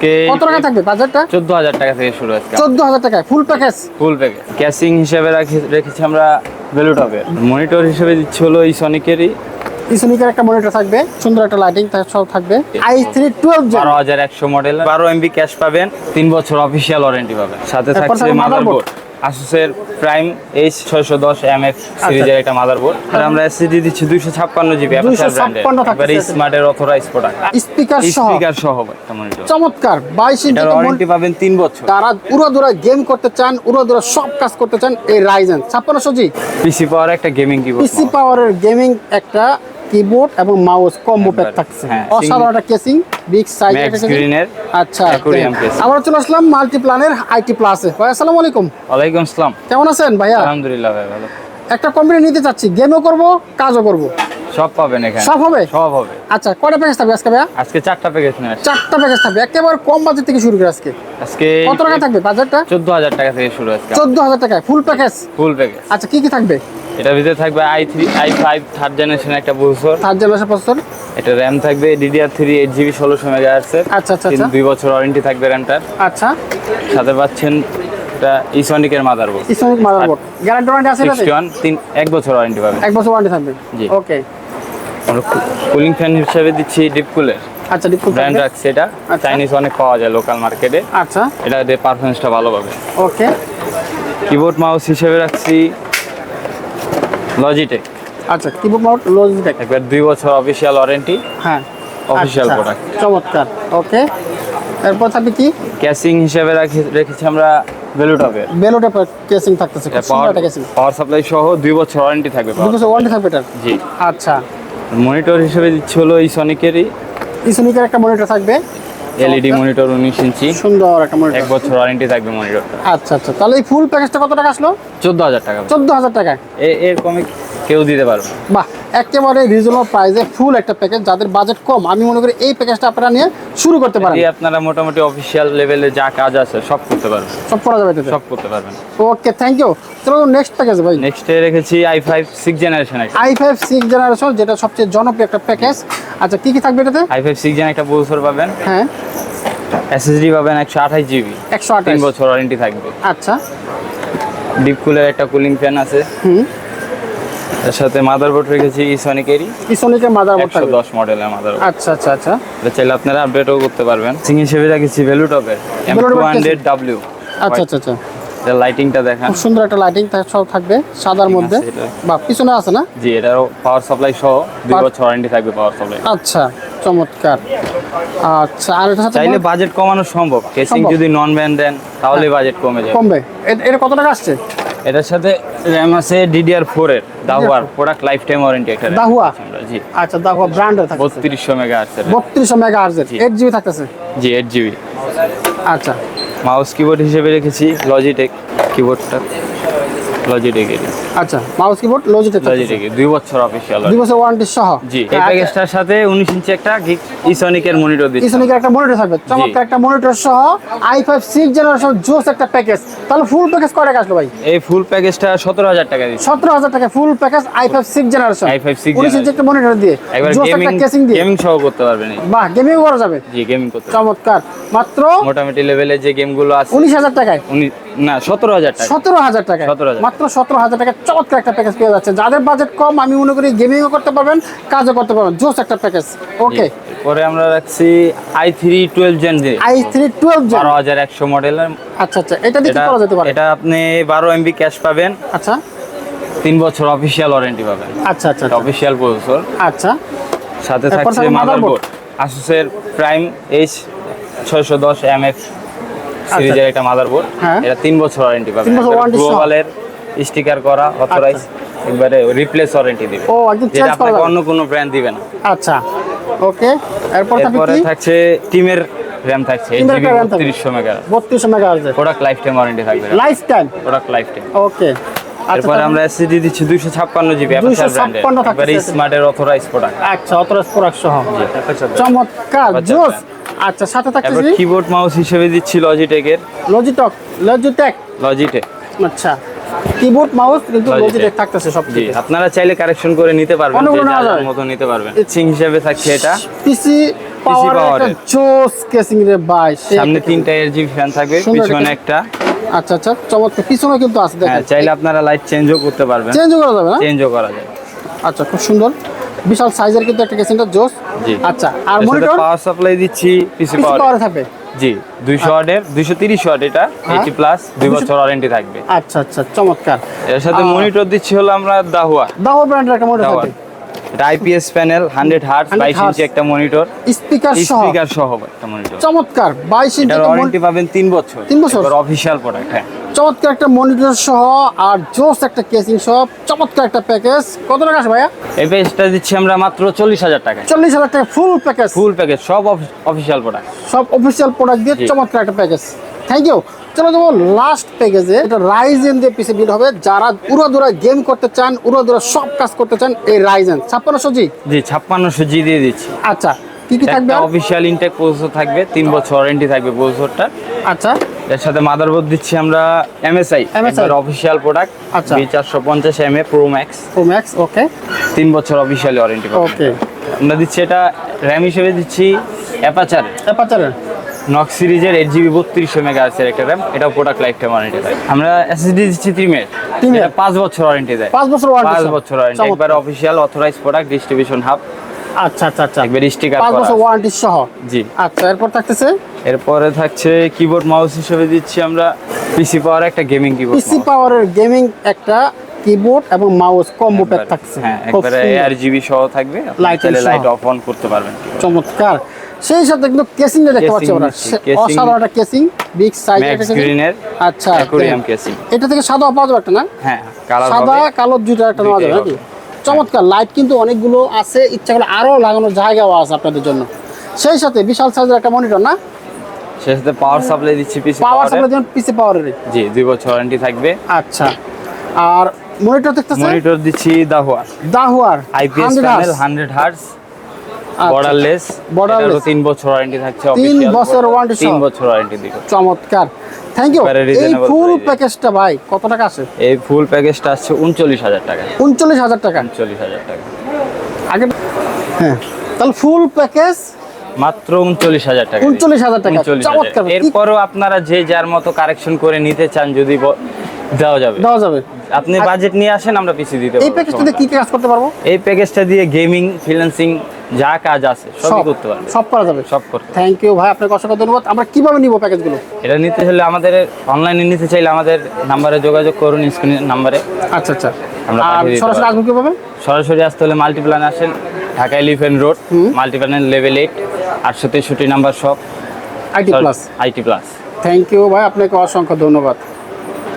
আজকে কত টাকা থাকবে বাজেটটা চোদ্দ হাজার টাকা থেকে শুরু আজকে। চোদ্দ হাজার টাকায় full package full package casing হিসেবে রাখি- রেখেছি আমরা ভ্যালুটপের মনিটর হিসেবে দিচ্ছি হলো এই সনিকেরই ইসোনিকের একটা মনিটর থাকবে সুন্দর একটা লাইটিং সব থাকবে। আই থ্রি টুয়েলভ বারো হাজার একশো মডেল বারো এমবি ক্যাশ পাবেন তিন বছর অফিসিয়াল ওয়ারেন্টি পাবেন। সাথে থাকছে মাদারবোর্ড আসুসের প্রাইম এইচ ছয়শো দশ এম এফ সিরিজের একটা মাদারবোর্ড আর আমরা এসিডি দিচ্ছি দুইশো ছাপ্পান্ন জিবি অ্যাপাচার ব্র্যান্ডের 256 থাকছে এবারে SSD স্মার্টের অথরাইজ প্রোডাক্ট স্পিকার সহ স্পিকার সহ একটা। মনিটর চমৎকার। বাইশ ইঞ্চি ওয়ারেন্টি পাবেন তিন বছর। তারা উড়োদুরা গেম করতে চান উড়োদুরা সব কাজ করতে চান এই রাইজেন ছাপ্পান্নশো জি পিসি পাওয়ার একটা গেমিং কিবোর্ড পিসি পাওয়ারের গেমিং একটা কিবোর্ড এবং মাউস কম্বো প্যাক থাকছে। হ্যাঁ, অসাধারণ একটা কেসিং বিগ সাইজ স্ক্রিনের আচ্ছা। আবার চলে আসলাম মাল্টিপ্লানের আইটি প্লাসে ভাই আসসালামু আলাইকুম। ওয়ালাইকুম আসসালাম। কেমন আছেন ভাইয়া? আলহামদুলিল্লাহ ভাই ভালো। একটা কোম্পানি নিতে চাচ্ছি গেমও করব কাজও করব। সব পাবেন এখানে। সব হবে? সব হবে। আচ্ছা কয়টা প্যাকেজ থাকবে আজকে ভাইয়া? আজকে চারটা প্যাকেজ নিয়ে আসছি। চারটা প্যাকেজ থাকবে। একেবারে কম বাজেট থেকে শুরু করে আজকে। আজকে কত টাকা থাকবে বাজেটটা চোদ্দ হাজার টাকা থেকে শুরু আজকে। চোদ্দ হাজার টাকায় ফুল প্যাকেজ ফুল প্যাকেজ আচ্ছা কি কি থাকবে? এটার ভিতরে থাকবে i three i five third generation একটা প্রসেসর থার্ড জেনারেশন প্রসেসর এটা র্যাম থাকবে ডিডিআর থ্রি এইট জিবি ষোলোশো মেগা আর্সের আচ্ছা আচ্ছা আচ্ছা। দুই বছর ওয়ারেন্টি থাকবে র্যামটার আচ্ছা। সাথে পাচ্ছেন এটা ইসনিকের মাদারবোর্ড ইসলামিক মাদারবোর্ড গ্যারান্টি ওয়ারেন্টি আছে সিক্সটি ওয়ান তিন এক বছর ওয়ারেন্টি পাবেন। এক বছর ওয়ারেন্টি থাকবে। জি। ওকে আমরা কুলিং ফ্যান হিসেবে দিচ্ছি ডিপ কুলের আচ্ছা ডিপকুল ব্র্যান্ড রাখছে এটা। আচ্ছা। চাইনিজ অনেক পাওয়া যায় লোকাল মার্কেটে আচ্ছা। এটা দিয়ে পারফরমেন্সটা ভালো পাবে। ওকে কিবোর্ড মাউস হিসেবে রাখছি। লজিটেক আচ্ছা কিবোর্ড মাউট লজিটেক একবার দুই বছর অফিসিয়াল ওয়ারেন্টি হ্যাঁ। Official আচ্ছা, product। চমৎকার ওকে। এরপর থাকবে কি? ক্যাসিং হিসেবে রাখি রেখেছি আমরা ভ্যালুটপের বেলোটা কেসিং থাকতেছে পাওয়ার কেসিং পাওয়ার সাপ্লাই সহ দুই বছর ওয়ারেন্টি থাকবে দু বছর ওয়ারেন্টি থাকবে এটার? জি। আচ্ছা। মনিটর হিসেবে দিচ্ছি হলো এই সনিকেরই ইসোনিকের একটা মনিটর থাকবে। এলইডি মনিটর উনিশ ইঞ্চি। সুন্দর একটা মনিটর এক বছর ওয়ারেন্টি থাকবে মনিটরটা আচ্ছা আচ্ছা। তাহলে এই ফুল প্যাকেজটা কত টাকা আসলো? চোদ্দ হাজার টাকা। চোদ্দ হাজার টাকায়। এ- এর কমে কেউ দিতে পারবে বাহ। একেবারে রিজনেবল প্রাইসে ফুল একটা প্যাকেজ যাদের বাজেট কম আমি মনে করি এই প্যাকেজটা আপনারা নিয়ে শুরু করতে পারেন। আপনারা মোটামুটি অফিসিয়াল লেভেলে যা কাজ আছে সব করতে পারবেন। সব করা যাবে সব করতে পারবেন। ওকে থ্যাংক ইউ চলো নেক্সট প্যাকেজ ভাই। নেক্সটে রেখেছি আই ফাইভ সিক্স জেনারেশন একটা। আই ফাইভ সিক্স জেনারেশন যেটা সবচেয়ে জনপ্রিয় একটা প্যাকেজ আচ্ছা কি কি থাকবে এটাতে? আই ফাইভ সিক্স জেন একটা প্রসেসর পাবেন। হ্যাঁ। এসএসডি পাবেন একশো আঠাশ জিবি একশো তিন আঠাশ বছর ওয়ারেন্টি থাকবে। আচ্ছা। ডিপ কুলের একটা কুলিং ফ্যান আছে। হুম। এর সাথে মাদারবোর্ড রেখেছি ইসনিকেরই ইসোনিকের মাদারবোর্ড থাকবে। দশ মডেলের মাদারবোর্ড আচ্ছা আচ্ছা আচ্ছা। এটা চাইলে আপনারা আপডেটও করতে পারবেন। সিং হিসেবে রেখেছি ভ্যালুটপের এম Veloutop টু এর হান্ড্রেড আচ্ছা আচ্ছা আচ্ছা। এটা লাইটিংটা দেখান। খুব সুন্দর একটা লাইটিং সব থাকবে সাদার মধ্যে। বা পিছনে আছে না? জি এটারও পাওয়ার সাপ্লাই সহ দুই বছর ওয়ারেন্টি থাকবে পাওয়ার সাপ্লাই আচ্ছা চমৎকার। আচ্ছা আর সাথে চাইলে বাজেট কমানো সম্ভব। কেসিং। যদি নন ব্যান্ড দেন তাহলে বাজেট কমে যাবে। কমবে। এটা কত টাকা আসছে? এটার সাথে র্যাম আছে ডিডিআর ফোর এর দাহুয়ার প্রোডাক্ট লাইফ টাইম ওয়ারেন্টি একটা দাহুয়া? জি। আচ্ছা দাহুয়া ব্র্যান্ড থাকে বত্রিশশো মেগা আছে বত্রিশশো মেগা আর জি। এইট জিবি থাকতেছে? জি এইট জিবি আচ্ছা। মাউস কিবোর্ড হিসেবে রেখেছি লজিটেক কিবোর্ডটা লজিটেকের আচ্ছা মাউস কিবোর্ড লজিটেক লজিটেক দুই বছর অফিসিয়াল দুই বছর ওয়ারেন্টি সহ। জি এই প্যাকেজটার সাথে উনিশ ইঞ্চি একটা ইসনিকের মনিটর দিচ্ছি। ইসোনিকের একটা মনিটর থাকবে চমৎকার একটা মনিটর সহ আই ফাইভ সিক্স জেনারেশন জোস একটা প্যাকেজ তাহলে ফুল প্যাকেজ কয় টাকা আসলো ভাই? এই ফুল প্যাকেজটা সতেরো হাজার টাকা দিচ্ছি। সতেরো টাকা full package i five six generation i5 6 উনিশ ইঞ্চি একটা মনিটর দিয়ে একবার জোস একটা কেসিং দিয়ে। গেমিং সহ করতে পারবেন। বাহ গেমিং করা যাবে। জি গেমিং করতে চমৎকার। মাত্র মোটামুটি লেভেলে যে গেমগুলো আছে উনিশ হাজার টাকায়। উনি না সতেরো হাজার টাকা সতেরো হাজার টাকা 17,000 মাত্র সতেরো হাজার টাকা চমৎকার একটা প্যাকেজ পেয়ে যাচ্ছে। যাদের বাজেট কম আমি মনে করি গেমিংও করতে পারবেন কাজও করতে পারবেন। জোস একটা প্যাকেজ ওকে পরে আমরা রাখছি আই থ্রি টুয়েলভ জেন যে। আই থ্রি টুয়েলভ জেন বারো হাজার একশো মডেলের আচ্ছা আচ্ছা। এটা দিয়ে করা যেতে পারে? এটা আপনি বারো এমবি ক্যাশ পাবেন। আচ্ছা। তিন বছর অফিসিয়াল ওয়ারেন্টি পাবেন। আচ্ছা আচ্ছা অফিসিয়াল প্রসেসর আচ্ছা। সাথে থাকছে মাদারবোর্ড আসুসের প্রাইম এইচ ছয়শো দশ এম এফ সিরিজের একটা মাদারবোর্ড হ্যাঁ। এটা তিন বছর ওয়ারেন্টি পাবেন? গ্লোবালের স্টিকার করা অথরাইজ একবারে রিপ্লেস ওয়ারেন্টি দিবে। ও, একদম change করা অন্য কোনো ব্র্যান্ড দিবে না। আচ্ছা ওকে। এরপর কি? থাকছে টিমের র্যাম থাকছে এইট Team এর জিবি একটা RAM থাকবে। বত্রিশশো মেগা বত্রিশশো মেগা আর্জের প্রোডাক্ট লাইফ টাইম ওয়ারেন্টি থাকবে। Lifetime product lifetime okay. আচ্ছা এরপরে আমরা এসএসডি দিচ্ছি দুইশো ছাপ্পান্ন জিবি অ্যাপাচার 256 ব্র্যান্ডের SSD স্মার্টের অথরাইজ প্রোডাক্ট আচ্ছা অতরাজ প্রোডাক্ট সহ। চমৎকার আচ্ছা, জোস। আচ্ছা। আচ্ছা সাথে থাকছে কিবোর্ড মাউস হিসেবে দিচ্ছি লজিটেকের লজিটক লজিটেক লজিটেক আচ্ছা। কিবোর্ড মাউস কিন্তু লজিটেক থাকতেছে সব জি আপনারা চাইলে কারেকশন করে নিতে পারবেন যে যাবে। মতো নিতে পারবেন। সিং হিসেবে থাকছে এটা। পিসি পাওয়ার একটা। জোস কেসিং রে ভাই সামনে তিনটা এর ফ্যান থাকবে পিছনে একটা- আচ্ছা আচ্ছা চমৎকার। পিছনে কিন্তু আছে হ্যাঁ দেখেন। চাইলে আপনারা লাইট চেঞ্জও করতে পারবেন। চেঞ্জ করা যাবে না? চেঞ্জও করা যায় আচ্ছা খুব সুন্দর। বিশাল সাইজের কিন্তু একটা কেসিংটা জোস। আচ্ছা আর মনিটর পাওয়ার সাপ্লাই দিচ্ছি পিসি পিসি পাওয়ার থাকবে। জি দুইশো ওয়াটের দুইশো তিরিশ ওয়াট এটা হ্যাঁ। এইটি প্লাস দুই বছর ওয়ারেন্টি থাকবে। আচ্ছা আচ্ছা চমৎকার। এর সাথে মনিটর দিচ্ছি হলো আমরা দাহুয়া। দাহুয়া ব্র্যান্ডের একটা মনিটর এটা আইপিএস প্যানেল 100 বাইশ hertz। ইঞ্চি একটা মনিটর স্পিকার সহ। স্পিকার সহ একটা মনিটর চমৎকার বাইশ ইঞ্চি এটার ওয়ারেন্টি পাবেন তিন বছর। তিন বছর? অফিসিয়াল প্রোডাক্ট হ্যাঁ। চমৎকার একটা মনিটর সহ আর জোস একটা কেসিং সহ চমৎকার একটা প্যাকেজ কত টাকা আছে ভাইয়া? এই পেজটা দিচ্ছি আমরা মাত্র চল্লিশ হাজার টাকায়। চল্লিশ হাজার টাকা ফুল প্যাকেজ ফুল প্যাকেজ সব অফিসিয়াল প্রোডাক্ট সব অফিসিয়াল প্রোডাক্ট দিয়ে চমৎকার একটা প্যাকেজ থ্যাংক ইউ চলো যাব লাস্ট প্যাকেজে এটা রাইজেন দিয়ে পিসে বিল হবে। যারা উড়াদুরা গেম করতে চান উড়াদুরা সব কাজ করতে চান এই রাইজেন ছাপ্পান্নশো জি জি ছাপ্পান্নশো জি দিয়ে দিচ্ছি। আচ্ছা কি কি থাকবে? অফিসিয়াল ইনটেক প্রসেসর থাকবে তিন বছর ওয়ারেন্টি থাকবে প্রসেসরটা আচ্ছা। এর সাথে মাদারবোর্ড দিচ্ছি আমরা এমএসআই MSI অফিসিয়াল প্রোডাক্ট আচ্ছা। বি চারশো পঞ্চাশ M A pro max pro max okay তিন বছর অফিসিয়াল ওয়ারেন্টি ওকে আমরা দিচ্ছি এটা র্যাম হিসেবে দিচ্ছি অ্যাপাচার অ্যাপাচারের নক্স সিরিজের এইট জিবি বত্রিশশো মেগা এর একটা র্যাম এটাও প্রোডাক্ট লাইফ টাইম ওয়ারেন্টি দেয়। আমরা এসএসডি দিচ্ছি Three পাঁচ বছর ওয়ারেন্টি দেয়। পাঁচ বছর পাঁচ বছর ওয়ারেন্টি একবার official authorise product distribution hub আচ্ছা আচ্ছা আচ্ছা। একবার স্টিকার পাঁচ বছর ওয়ারেন্টি সহ। জি। আচ্ছা এরপর থাকতেছে? এরপরে থাকছে কিবোর্ড মাউস হিসেবে দিচ্ছি আমরা। পিসি পাওয়ার একটা গেমিং কিবোর্ড পিসি পাওয়ারের গেমিং একটা কিবোর্ড এবং মাউস কম্বো প্যাক থাকছে। হ্যাঁ একবারে সুন্দর। আর জিবি সহ থাকবে। লাইট অফ অন করতে পারবেন। চমৎকার। সেই সাথে কিন্তু কেসিং দেখতে পাচ্ছি আমরা। অসাধারণ একটা কেসিং বিগ সাইজ ম্যাক্স গ্রিনের আচ্ছা অ্যাকোরিয়াম কেসিং এটা থেকে সাদা পাওয়া যাবে একটা না? হ্যাঁ সাদা কালো দুইটা একটা নেওয়া যাবে নাকি? চমৎকার লাইট কিন্তু অনেকগুলো আছে ইচ্ছা করলে আরও লাগানোর জায়গাও আছে আপনাদের জন্য। সেই সাথে বিশাল সাইজের একটা মনিটর না? সেই সাথে পাওয়ার সাপ্লাই দিচ্ছি পিসি পাওয়ার সাপ্লাই যেমন পিসি পাওয়ারের জি দুই বছর ওয়ারেন্টি থাকবে। আচ্ছা আর মনিটর দেখতেছে মনিটর দিচ্ছি Dahua দাহুয়ার IPS 100 panel hertz। Hundred hertz আচ্ছা, বর্ডারলেস বর্ডারলেস তিন বছর ওয়ারেন্টি থাকছে তিন official বছর border- warranty তিন সহ। বছর ওয়ারেন্টি দিব। চমৎকার। থ্যাংক ইউ এই ফুল প্যাকেজটা ভাই কত টাকা আছে? এই ফুল প্যাকেজটা উনচল্লিশ হাজার টাকা। উনচল্লিশ হাজার টাকা। উনচল্লিশ হাজার টাকা। আগে হ্যাঁ। তাহলে ফুল প্যাকেজ মাত্র উনচল্লিশ হাজার টাকা। 39,000 টাকা। চমৎকার। এরপরও আপনারা যে যার মতো কারেকশন করে নিতে চান যদি দেওয়া যাবে। দেওয়া যাবে। আপনি বাজেট নিয়ে আসেন আমরা পিসি দিতে এই পারব, প্যাকেজটা দিয়ে কি কি কাজ করতে পারব? এই প্যাকেজটা দিয়ে গেমিং ফ্রিল্যান্সিং যা কাজ আছে সবই করতে পারবে। সব করা যাবে। সব করতে থ্যাংক ইউ ভাই আপনাকে অসংখ্য ধন্যবাদ। আমরা কীভাবে নিব প্যাকেজগুলো? এটা নিতে হলে আমাদের অনলাইনে নিতে চাইলে আমাদের নাম্বারে যোগাযোগ করুন স্ক্রিনের নাম্বারে আচ্ছা আচ্ছা। আমরা আর পাঠিয়ে দিতে সরাসরি পারব। আসব কীভাবে? সরাসরি আসতে হলে মাল্টিপ্লানে আসেন ঢাকা এলিফেন্ট রোড মাল্টিপ্লানের লেভেল এইট আটশো তেষট্টি number shop IT plus IT plus thank you ভাই আপনাকে অসংখ্য ধন্যবাদ।